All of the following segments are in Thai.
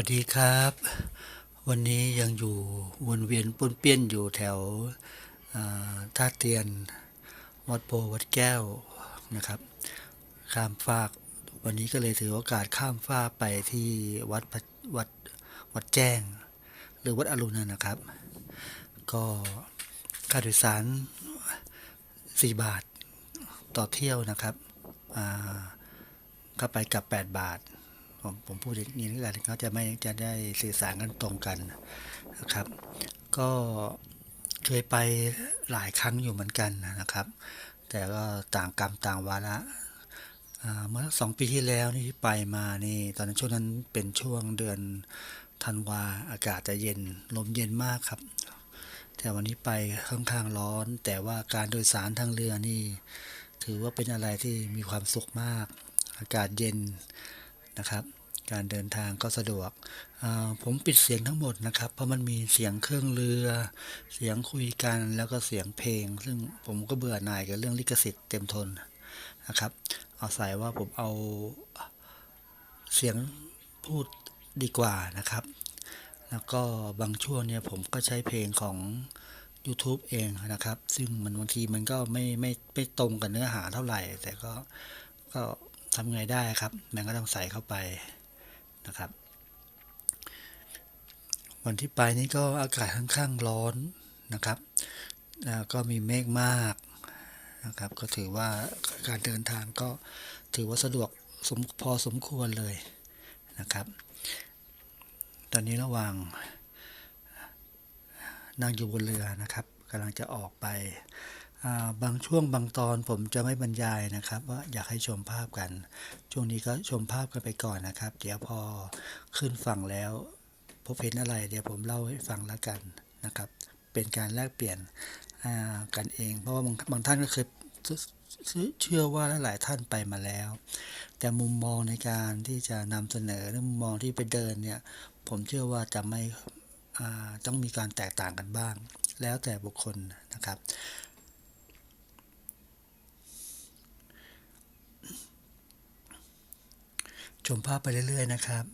สวัสดีครับ วันนี้ยังอยู่วนเวียนป้นเปี้ยนอยู่แถวท่าเตียนวัดโพวัดแก้วนะครับ ข้ามฟาก วันนี้ก็เลยถือโอกาสข้ามฟากไปที่วัดพระวัดวัดแจ้ง หรือวัดอรุณนะครับ ก็ค่าโดยสาร 4 บาทต่อเที่ยวนะครับอ่าก็ไปกับ 8 บาท ผมผมพูดอย่างนี้แล้วกันเขาจะไม่จะได้สื่อสารกันตรงกันนะครับ ก็เคยไปหลายครั้งอยู่เหมือนกันนะครับ แต่ก็ต่างกรรมต่างวาระเมื่อสองปีที่แล้วนี่ที่ไปมานี่ตอนนั้นช่วงนั้นเป็นช่วงเดือนธันวาอากาศจะเย็นลมเย็นมากครับ แต่วันนี้ไปค่อนข้างร้อน แต่ว่าการโดยสารทางเรือนี่ ถือว่าเป็นอะไรที่มีความสุขมาก อากาศเย็น นะครับ การเดินทางก็สะดวก ผมปิดเสียงทั้งหมดนะครับ เพราะมันมีเสียงเครื่องเรือ เสียงคุยกันแล้วก็เสียงเพลง ซึ่งผมก็เบื่อหน่ายกับเรื่องลิขสิทธิ์เต็มทนนะครับ เอาใส่ว่าผมเอาเสียงพูดดีกว่านะครับ แล้วก็บางช่วงเนี่ยผมก็ใช้เพลงของ YouTube เองนะครับ ซึ่งมันบางทีมันก็ไม่ไม่ไม่ตรงกับเนื้อหาเท่าไหร่ แต่ก็ก็ ทำไงได้ครับ มันก็ต้องใส่เข้าไปนะครับ วันที่ไปนี่ก็อากาศค่อนข้างร้อนนะครับ ก็มีเมฆมากนะครับ ก็ถือว่าการเดินทางก็ถือว่าสะดวกสมพอสมควรเลยนะครับ ตอนนี้ระหว่างนั่งอยู่บนเรือนะครับกำลังจะออกไป บางช่วงบางตอนผมจะไม่บรรยายนะครับ ว่าอยากให้ชมภาพกัน ช่วงนี้ก็ชมภาพกันไปก่อนนะครับ เดี๋ยวพอขึ้นฝั่งแล้วพบเห็นอะไร เดี๋ยวผมเล่าให้ฟังแล้วกันนะครับ เป็นการแลกเปลี่ยนกันเอง เพราะว่าบางบางท่านก็เคยเชื่อว่าหลายท่านไปมาแล้ว แต่มุมมองในการที่จะนำเสนอหรือมุมมองที่ไปเดินเนี่ยผมเชื่อว่าจะไม่ต้องมีการแตกต่างกันบ้าง แล้วแต่บุคคลนะครับ ชมภาพไปเรื่อย ๆ นะครับ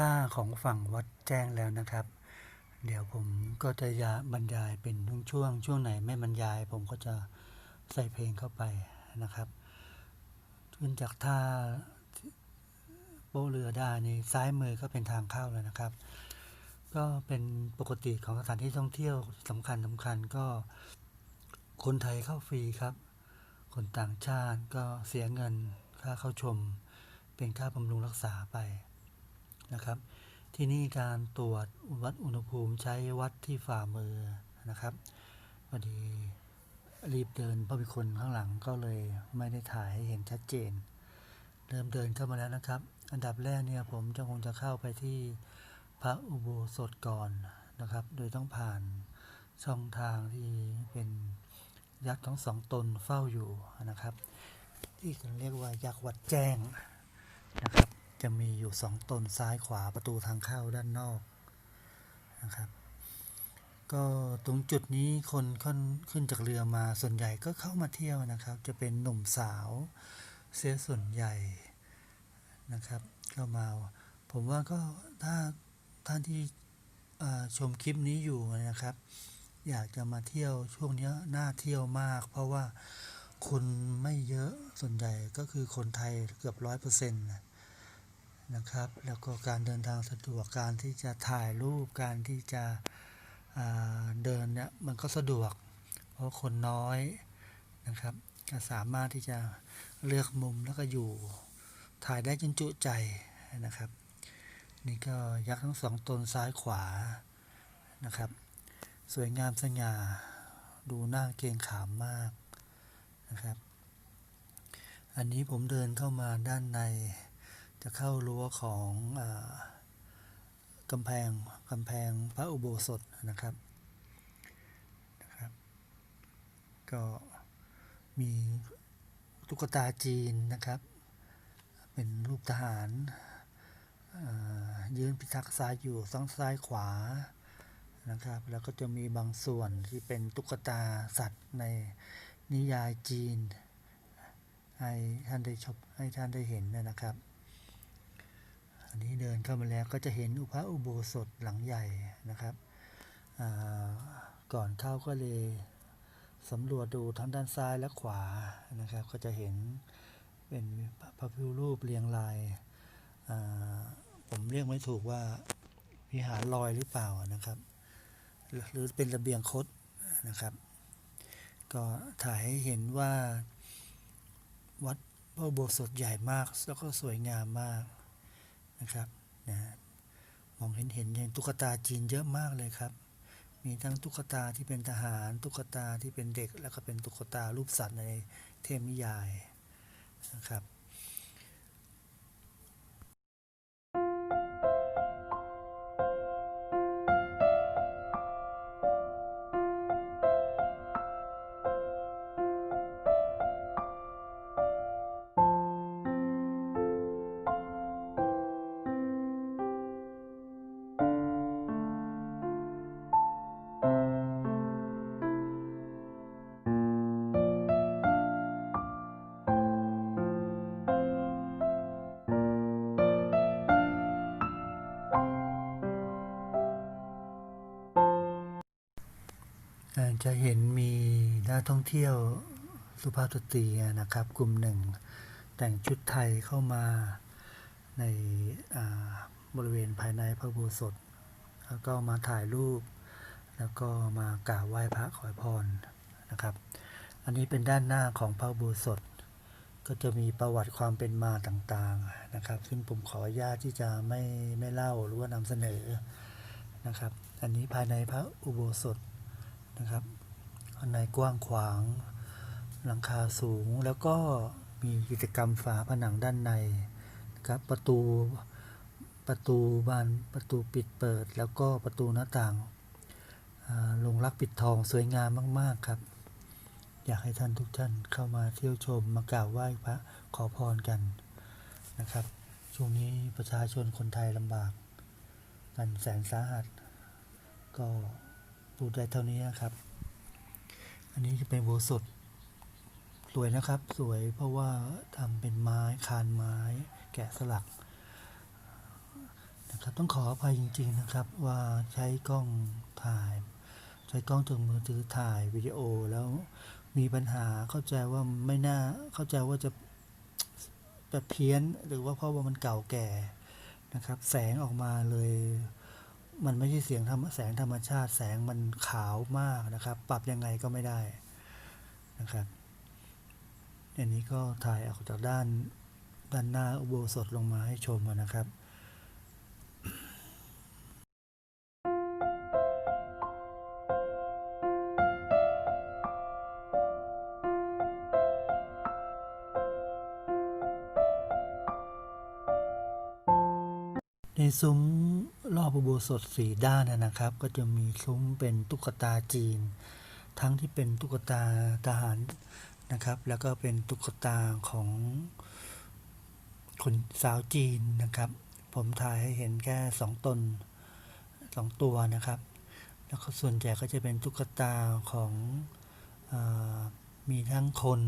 ท่าของฝั่งวัดแจ้งแล้วนะครับ เดี๋ยวผมก็จะยาบรรยายเป็นช่วงๆช่วงไหนไม่บรรยาย ผมก็จะใส่เพลงเข้าไปนะครับขึ้นจากท่าโป๊เรือได้นี่ซ้ายมือก็เป็นทางเข้าแล้วนะครับ ก็เป็นปกติของสถานที่ท่องเที่ยวสำคัญสำคัญก็คนไทยเข้าฟรีครับ คนต่างชาติก็เสียเงินค่าเข้าชม เป็นค่าบำรุงรักษาไป นะครับ ที่นี่การตรวจวัดอุณหภูมิใช้วัดที่ฝ่ามือนะครับพอดีรีบเดินเพราะมีคนข้างหลังก็เลยไม่ได้ถ่ายให้เห็นชัดเจน เริ่มเดินเข้ามาแล้วนะครับ อันดับแรกเนี่ยผมจะคงจะเข้าไปที่พระอุโบสถก่อนนะครับ โดยต้องผ่านช่องทางที่เป็นยักษ์ทั้งสองตนเฝ้าอยู่นะครับ ที่เขาเรียกว่ายักษ์วัดแจ้งนะครับ จะมีอยู่สองตนซ้ายขวาประตูทางเข้าด้านนอกนะครับ ก็ตรงจุดนี้คนขึ้นขึ้นจากเรือมาส่วนใหญ่ก็เข้ามาเที่ยวนะครับ จะเป็นหนุ่มสาวเสียส่วนใหญ่นะครับเข้ามา ผมว่าก็ถ้าท่านที่ชมคลิปนี้อยู่นะครับ อยากจะมาเที่ยวช่วงนี้น่าเที่ยวมาก เพราะว่าคนไม่เยอะส่วนใหญ่ก็คือคนไทยเกือบร้อยเปอร์เซ็นต์นะ นะครับ แล้วก็การเดินทางสะดวกการที่จะถ่ายรูปการที่จะเดินเนี่ยมันก็สะดวก เพราะคนน้อยนะครับก็สามารถที่จะเลือกมุมแล้วก็อยู่ถ่ายได้จนจุใจนะครับ นี่ก็ยักษ์ทั้งสองตนซ้ายขวานะครับ สวยงามสง่าดูน่าเกรงขามมากนะครับ อันนี้ผมเดินเข้ามาด้านใน จะเข้ารั้วของอกำแพงกำแพงพระอุโบสถนะครับนะครับ ก็มีตุ๊กตาจีนนะครับ เป็นรูปทหารยืนพิทักษ์ซ้ายอยู่ทั้งซ้ายขวานะครับ แล้วก็จะมีบางส่วนที่เป็นตุ๊กตาสัตว์ในนิยายจีนให้ท่านได้ชมให้ท่านได้เห็นนะครับ อันนี้เดินเข้ามาแล้วก็จะเห็นอุพระอุโบสถหลังใหญ่นะครับ ก่อนเข้าก็เลยสำรวจดูทั้งด้านซ้ายและขวานะครับ ก็จะเห็นเป็นพระพุทธรูปเรียงรายาผมเรียกไม่ถูกว่าวิหารลอยหรือเปล่านะครับ หรือเป็นระเบียงคดนะครับ ก็ถ่ายให้เห็นว่าวัดพระอุโบสถใหญ่มากแล้วก็สวยงามมาก นะครับนะมองเห็นเห็นเห็นตุ๊กตาจีนเยอะมากเลยครับ มีทั้งตุ๊กตาที่เป็นทหาร ตุ๊กตาที่เป็นเด็ก แล้วก็เป็นตุ๊กตารูปสัตว์ในเทพนิยายนะครับ จะเห็นมีนักท่องเที่ยวสุภาพสตรีนะครับ กลุ่มหนึ่ง แต่งชุดไทยเข้ามาในาบริเวณภายในพระโบสถแล้วก็มาถ่ายรูป แล้วก็มากราบไหว้พระขอพรนะครับ อันนี้เป็นด้านหน้าของพระโบสถก็จะมีประวัติความเป็นมาต่างๆนะครับ ซึ่งผมขออนุญาตที่จะไม่ไม่เล่าหรือว่านำเสนอนะครับ อันนี้ภายในพระอุโบสถ นะครับข้างในกว้างขวาง หลังคาสูง แล้วก็มีกิจกรรมฝาผนังด้านในนะครับประตูประตูบานประตูปิดเปิด แล้วก็ประตูหน้าต่างลงรักปิดทองสวยงามมาก ๆ ครับ อยากให้ท่านทุกท่านเข้ามาเที่ยวชมมากราบไหว้พระขอพรกันนะครับ ช่วงนี้ประชาชนคนไทยลำบาก กันแสนสาหัสก็ ดได้เท่านี้นะครับ อันนี้จะเป็นโบสถสวยนะครับ สวยเพราะว่าทำเป็นไม้คานไม้แกะสลักนะครับต้องขออภัยจริง ๆนะครับ ว่าใช้กล้องถ่าย ใช้กล้องจากมือถือถ่ายวิดีโอแล้วมีปัญหาเข้าใจว่าไม่น่าเข้าใจว่าจะแบบเพี้ยนหรือว่าเพราะว่ามันเก่าแก่นะครับ แสงออกมาเลย มันไม่ใช่เสียงธรรมแสงธรรมชาติแสงมันขาวมากนะครับ ปรับยังไงก็ไม่ได้นะครับอันนี้ก็ถ่ายออกจากด้านด้านหน้าอุโบสถลงมาให้ชมนะครับในซุ้ม รอบอุโบสถสีด้านนะครับ ก็จะมีซุ้มเป็นตุ๊กตาจีน ทั้งที่เป็นตุ๊กตาทหารนะครับ แล้วก็เป็นตุ๊กตาของคนสาวจีนนะครับ ผมถ่ายให้เห็นแค่สองตนสองตัวนะครับ แล้วก็ส่วนใหญ่ก็จะเป็นตุ๊กตาของอมีทั้งคน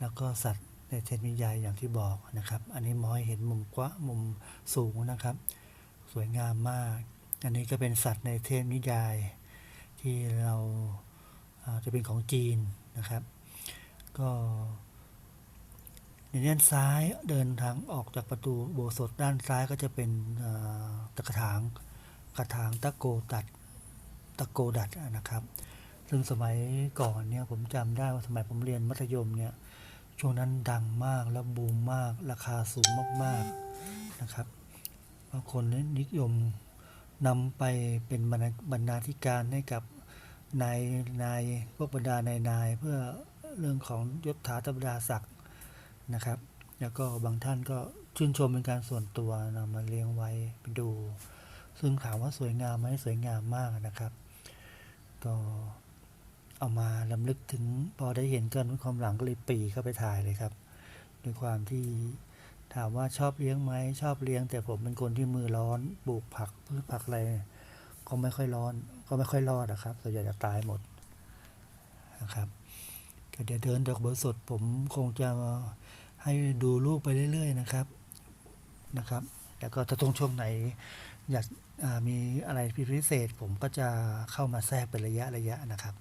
แล้วก็สัตว์ในเทพนิยายอย่างที่บอกนะครับ อันนี้มองให้เห็นมุมกว้ามุมสูงนะครับ สวยงามมาก อันนี้ก็เป็นสัตว์ในเทพนิยาย ที่เราาจะเป็นของจีนนะครับ ก็ในด้านซ้ายเดินทางออกจากประตูโบสถด้านซ้ายก็จะเป็นตะกระถางกระถางตะโกตัดตะโกดัดนะครับ ซึ่งสมัยก่อนเนี่ยผมจำได้ว่าสมัยผมเรียนมัธยมเนี่ยช่วงนั้นดังมากแล้วบูมมากราคาสูงมากๆนะครับ บางคนนี้นิยมนำไปเป็นบรรณาธิการให้กับนายนายพวกบรรดานายนายเพื่อเรื่องของยศถาบรรดาศักดิ์นะครับ แล้วก็บางท่านก็ชื่นชมเป็นการส่วนตัวนำมาเลี้ยงไว้ไปดู ซึ่งถามว่าสวยงามไหมสวยงามมากนะครับ ก็เอามาลำลึกถึงพอได้เห็นเกันความหลังก็เลยปีเข้าไปถ่ายเลยครับ ด้วยความที่ ถามว่าชอบเลี้ยงไหมชอบเลี้ยง แต่ผมเป็นคนที่มือร้อนปลูกผักพืชผักอะไรก็ไม่ค่อยร้อน ก็ไม่ค่อยรอดนะครับส่วนใหญ่จะตายหมดนะครับก็เดี๋ยวเดินดอกเบอร์สดผมคงจะให้ดูรูปไปเรื่อย ๆ นะครับนะครับ แล้วก็ถ้าตรงช่วงไหน อยากมีอะไรพิเศษ ผมก็จะเข้ามาแทรกเป็นระยะระยะนะครับ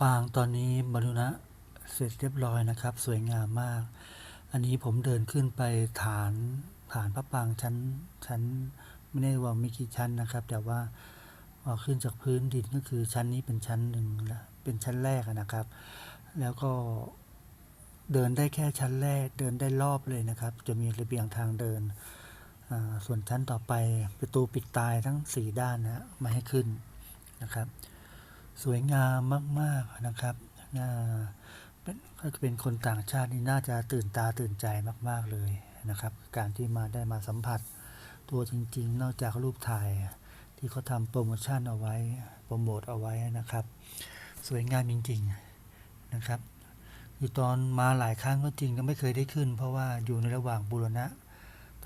ปางตอนนี้บรรลุนะเสร็จเรียบร้อยนะครับ สวยงามมาก อันนี้ผมเดินขึ้นไปฐานฐานพระปางชั้นชั้นไม่ได้ว่ามีกี่ชั้นนะครับ แต่ว่าพอขึ้นจากพื้นดินก็คือชั้นนี้เป็นชั้นหนึ่งละเป็นชั้นแรกนะครับ แล้วก็เดินได้แค่ชั้นแรกเดินได้รอบเลยนะครับ จะมีระเบียงทางเดิน ส่วนชั้นต่อไปประตูปิดตายทั้งสี่ด้านนะไม่ให้ขึ้นนะครับ สวยงามมาก ๆนะครับน่าเป็นถ้าเป็นคนต่างชาตินี่น่าจะตื่นตาตื่นใจมาก ๆเลยนะครับ การที่มาได้มาสัมผัสตัวจริง ๆ นอกจากรูปถ่ายที่เขาทำโปรโมชั่นเอาไว้โปรโมทเอาไว้นะครับ สวยงามจริง ๆนะครับ อยู่ตอนมาหลายครั้งก็จริงก็ไม่เคยได้ขึ้น เพราะว่าอยู่ในระหว่างบูรณะ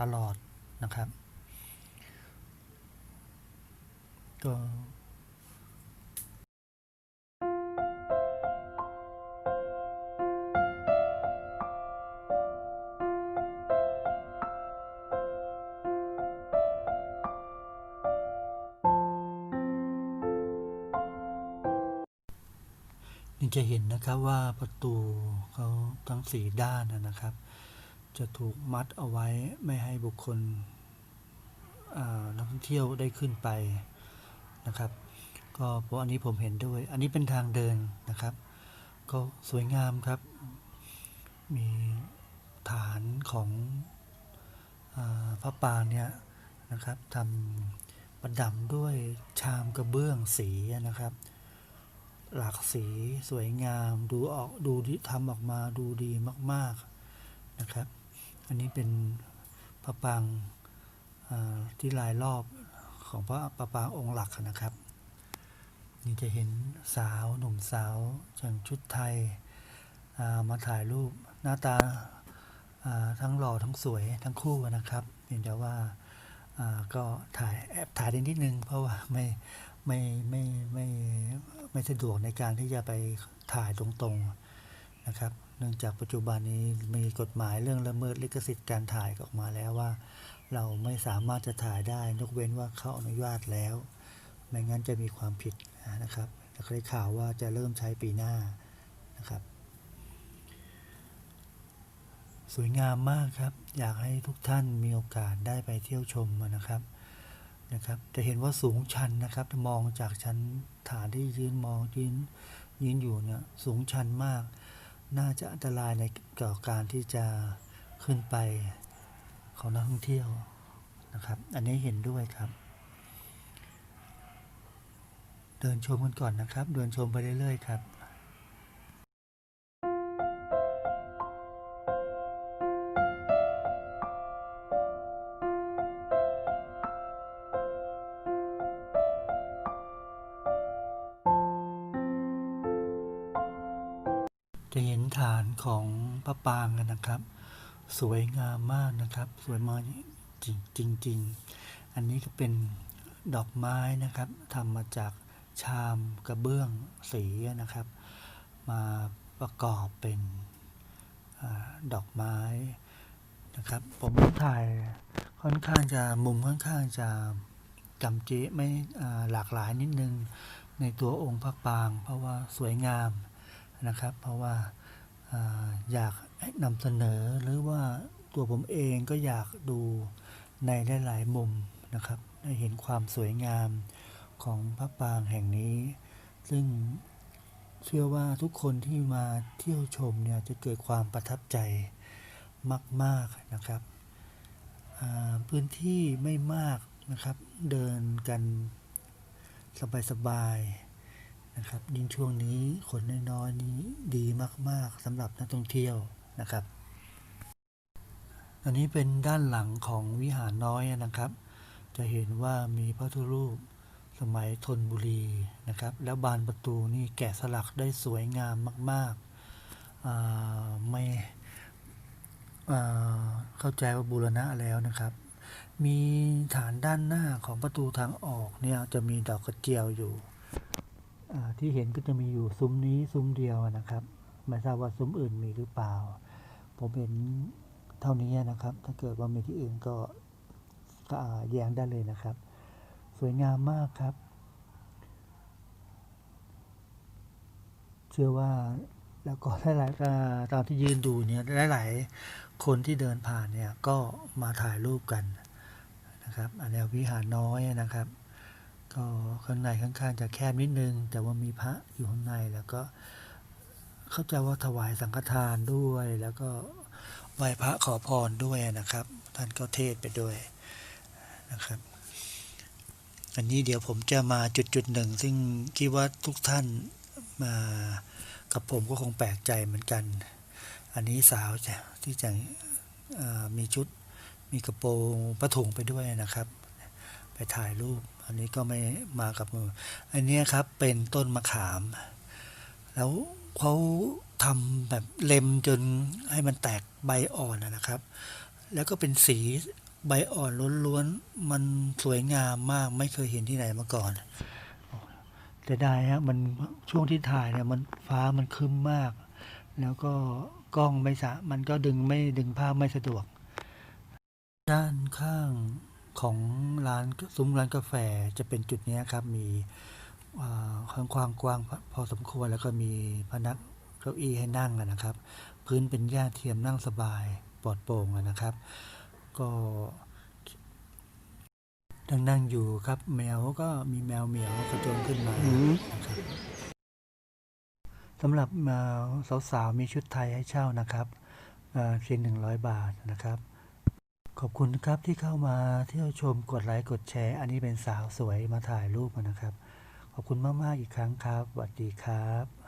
ตลอดนะครับ ก็ จะเห็นนะครับว่าประตูเขาทั้งสี่ด้านนะครับ จะถูกมัดเอาไว้ไม่ให้บุคคลนักท่องเที่ยวได้ขึ้นไปนะครับ ก็เพราะอันนี้ผมเห็นด้วย อันนี้เป็นทางเดินนะครับ ก็สวยงามครับ มีฐานของอพระปรางเนี่ยนะครับทำประดับด้วยชามกระเบื้องสีนะครับ หลากสีสวยงาม ดูออกดูที่ทำออกมาดูดีมาก ๆนะครับ อันนี้เป็นพระปางที่ลายรอบของพระประปางองค์หลักนะครับ นี่จะเห็นสาวหนุ่มสาวแต่งชุดไทยามาถ่ายรูปหน้าตาาทั้งหล่อทั้งสวยทั้งคู่นะครับเพียงแต่ว่าอ่าก็ถ่ายแอบถ่ายได้นิดนึง เพราะว่าไม่ไม่ไม่ไม่ ไม่สะดวกในการที่จะไปถ่ายตรงๆนะครับ เนื่องจากปัจจุบันนี้มีกฎหมายเรื่องละเมิดลิขสิทธิ์การถ่ายออกมาแล้วว่า เราไม่สามารถจะถ่ายได้ยกเว้นว่าเขาอนุญาตแล้ว ไม่งั้นจะมีความผิดนะครับแล้วก็ได้ข่าวว่าจะเริ่มใช้ปีหน้านะครับ สวยงามมากครับ อยากให้ทุกท่านมีโอกาสได้ไปเที่ยวชมนะครับนะครับ จะเห็นว่าสูงชันนะครับมองจากชั้น ฐานที่ยืนมองยืนยืนอยู่เนี่ยสูงชันมาก น่าจะอันตรายในก่อการที่จะขึ้นไปของนักท่องเที่ยวนะครับ อันนี้เห็นด้วยครับ เดินชมกันก่อนนะครับ เดินชมไปเรื่อยๆครับ นะครับ สวยงามมากนะครับ สวยมากจริงจริงอันนี้ก็เป็นดอกไม้นะครับทำมาจากชามกระเบื้องสีนะครับ มาประกอบเป็นอดอกไม้นะครับ ผมถ่ายค่อนข้างจะมุมค่อนข้างจะจำเจไม่หลากหลายนิดนึงในตัวองค์พระปาง เพราะว่าสวยงามนะครับ เพราะว่าออยาก นำเสนอหรือว่าตัวผมเองก็อยากดูในหลายๆมุมนะครับ ได้เห็นความสวยงามของพระปรางแห่งนี้ ซึ่งเชื่อว่าทุกคนที่มาเที่ยวชมเนี่ยจะเกิดความประทับใจมาก ๆนะครับ พื้นที่ไม่มากนะครับ เดินกันสบายๆนะครับ ยิ่งช่วงนี้คนน้อยๆนี้ดีมาก ๆสำหรับนักท่องเที่ยว นะครับ อันนี้เป็นด้านหลังของวิหารน้อยนะครับ จะเห็นว่ามีพระพุทธรูปสมัยธนบุรีนะครับ แล้วบานประตูนี่แกะสลักได้สวยงามมากๆาไม่เข้าใจว่าบูรณะแล้วนะครับ มีฐานด้านหน้าของประตูทางออกเนี่ยจะมีดอกกระเจียวอยู่ที่เห็นก็จะมีอยู่ซุ้มนี้ซุ้มเดียวนะครับ ไม่ทราบว่าซุ้มอื่นมีหรือเปล่า ผมเห็นเท่านี้นะครับ ถ้าเกิดว่ามีที่อื่นก็ก็แย้งได้เลยนะครับ สวยงามมากครับ เชื่อว่าแล้วก็หลายๆอ่าตอนที่ยืนดูเนี่ยหลายๆคนที่เดินผ่านเนี่ยก็มาถ่ายรูปกันนะครับ อันนี้วิหารน้อยนะครับ ก็ข้างในค่อนข้างจะแคบนิดนึง แต่ว่ามีพระอยู่ข้างในแล้วก็ เข้าใจว่าถวายสังฆทานด้วย แล้วก็ไหว้พระขอพรด้วยนะครับ ท่านก็เทศไปด้วยนะครับ อันนี้เดี๋ยวผมจะมาจุดจุดหนึ่ง ซึ่งคิดว่าทุกท่านมากับผมก็คงแปลกใจเหมือนกัน อันนี้สาวจะที่จะเอ่อมีชุดมีกระโปรงผ้าถุงไปด้วยนะครับ ไปถ่ายรูป อันนี้ก็ไม่มากับมือ อันนี้ครับเป็นต้นมะขาม แล้ว เขาทำแบบเล็มจนให้มันแตกใบอ่อนนะนะครับ แล้วก็เป็นสีใบอ่อนล้วนๆ มันสวยงามมากไม่เคยเห็นที่ไหนมาก่อนแต่ได้ฮะมันช่วงที่ถ่ายเนี่ยมันฟ้ามันครึ้มมาก แล้วก็กล้องไม่สะมันก็ดึงไม่ดึงภาพไม่สะดวก ด้านข้างของร้านซุ้มร้านกาแฟจะเป็นจุดเนี้ยครับมีอ่า ค่อนข้างกว้างพอพอสมควรแล้วก็มีพนักเก้าอี้ให้นั่งอะนะครับ พื้นเป็นหญ้าเทียมนั่งสบายปลอดโปร่งอะนะครับ ก็นั่งนั่งอยู่ครับ แมวก็มีแมวเหมียวกระโจนขึ้นมานะครับสำหรับแมวสาวๆมีชุดไทยให้เช่านะครับเอ่อเพียงหนึ่งร้อยบาทนะครับ ขอบคุณครับที่เข้ามาเที่ยวชมกดไลค์กดแชร์ อันนี้เป็นสาวสวยมาถ่ายรูปมานะครับ ขอบคุณมาก ๆ อีกครั้งครับสวัสดีครับ